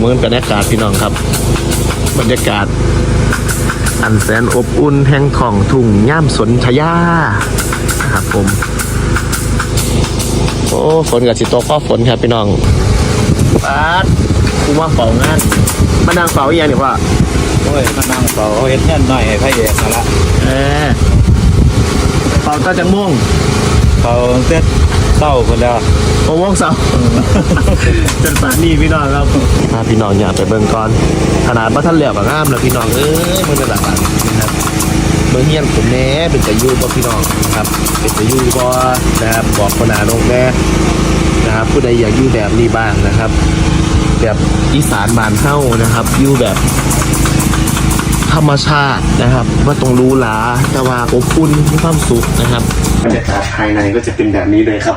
เมืองบรรยากาศพี่น้องครับ บรรยากาศ อันแสนอบอุ่นแห่งของทุ่งย่ามสนชยานะครับผม โอ้ฝนกับสิโตข้อฝนครับพี่น้องปาดกูว่าเฝ้างานมานั่งเฝ้าอีกอย่างนี่ว่าโอ้ยมานั่งเฝ้าเอาเฮ็ดเงินหน่อยให้พระเอกนั่นละเออเฝ้าตาจังม่วง เฝ้าเสร็จเศร้าคนแล้วโอ้ม่วงเสาจนป่านนี้พี่น้องครับพาพี่น้องอยากไปเบิ่งก่อนขนาดว่าท่านเหลียวกับงามแล้วพี่น้องเอ้ยมันเป็นหลักฐานนะครับเมืองเฮียนผมแน่เป็นแต่ยูบ่พี่น้องนะครับ เป็นแต่ยูบ่นะครับบอกคนหนาลงแน่นะครับผู้ใดอยากอยู่แบบนี้บ้างนะครับ แบบอีสานบ้านเฮ้านะครับอยู่แบบธรรมชาตินะครับ ว่าตรงรู้หลาแต่ว่าอบอุ่นมีความสุขนะครับ บรรยากาศภายในก็จะเป็นแบบนี้เลยครับ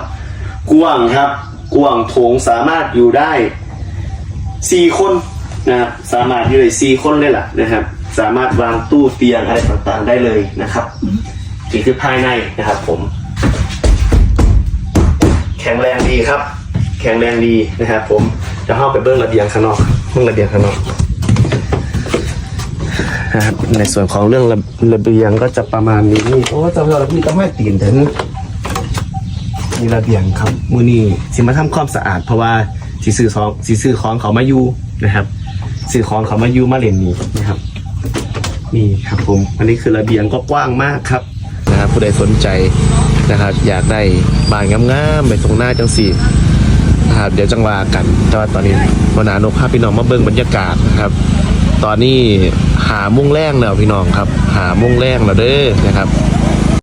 กว้างครับ กว้างโถงสามารถอยู่ได้สี่คนนะครับสามารถอยู่ได้สี่คนเลยล่ะนะครับ สามารถวางตู้เตียงอะไรต่างๆได้เลยนะครับนี่คือภายในนะครับ ผม แข็งแรงดีครับ แข็งแรงดีนะครับ ผมจะเข้าไปเบื้องระเบียงข้างนอกเบื้องระเบียงข้างนอก นะครับในส่วนของเรื่องระระเบียงก็จะประมาณนี้ โอ้จำเราพี่ต้องให้ตีนถึงมีระเบียงครับมือนี้สิมาทำความสะอาด เพราะว่าสีซื้อของสีซื้อของเขามาอยู่นะครับซื้อของเขามาอยู่มาเรียนนี้นะครับนี่ครับผม อันนี้คือระเบียงก็กว้างมากครับนะครับผู้ใดสนใจนะครับ อยากได้บ้านงามๆไปตรงหน้าจังสีนะครับเดี๋ยวจังว่ากันแต่ว่าตอนนี้วนหนานกพาพี่น้องมาเบิ่งบรรยากาศนะครับ ตอนนี้หามุ่งแรงแล้วพี่น้องครับ หามุ่งแรงแล้วเด้อนะครับ